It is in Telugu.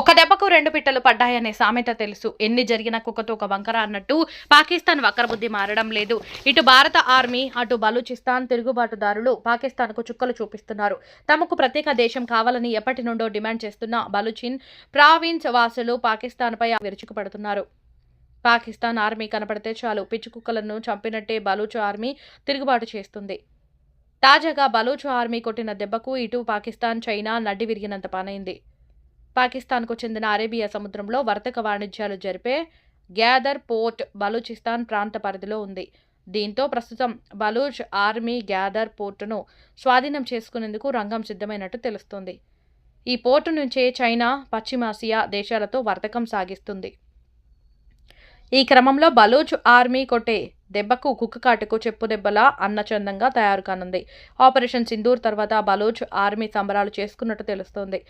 ఒక దెబ్బకు రెండు పిట్టలు పడ్డాయనే సామెత తెలుసు. ఎన్ని జరిగినా కుక్కతో ఒక వంకర అన్నట్టు పాకిస్తాన్ వక్రబుద్ధి మారడం లేదు. ఇటు భారత ఆర్మీ అటు బలూచిస్తాన్ తిరుగుబాటుదారులు పాకిస్తాన్కు చుక్కలు చూపిస్తున్నారు. తమకు ప్రత్యేక దేశం కావాలని ఎప్పటి నుండో డిమాండ్ చేస్తున్న బలూచిన్ ప్రావిన్స్ వాసులు పాకిస్తాన్పై విరుచుకుపడుతున్నారు. పాకిస్తాన్ ఆర్మీ కనపడితే చాలు పిచ్చి కుక్కలను చంపినట్టే బలూచ్ ఆర్మీ తిరుగుబాటు చేస్తుంది. తాజాగా బలూచ్ ఆర్మీ కొట్టిన దెబ్బకు ఇటు పాకిస్తాన్ చైనా నడ్డి విరిగినంత పనైంది. పాకిస్తాన్కు చెందిన అరేబియా సముద్రంలో వర్తక వాణిజ్యాలు జరిపే గ్యాదర్ పోర్ట్ బలూచిస్తాన్ ప్రాంత పరిధిలో ఉంది. దీంతో ప్రస్తుతం బలూచ్ ఆర్మీ గ్యాదర్ పోర్టును స్వాధీనం చేసుకునేందుకు రంగం సిద్ధమైనట్టు తెలుస్తోంది. ఈ పోర్టు నుంచే చైనా పశ్చిమాసియా దేశాలతో వర్తకం సాగిస్తుంది. ఈ క్రమంలో బలూచ్ ఆర్మీ కొట్టే దెబ్బకు కుక్కకాటుకు చెప్పు దెబ్బలా అన్నచందంగా తయారు కానుంది. ఆపరేషన్ సింధూర్ తర్వాత బలూచ్ ఆర్మీ సంబరాలు చేసుకున్నట్టు తెలుస్తోంది.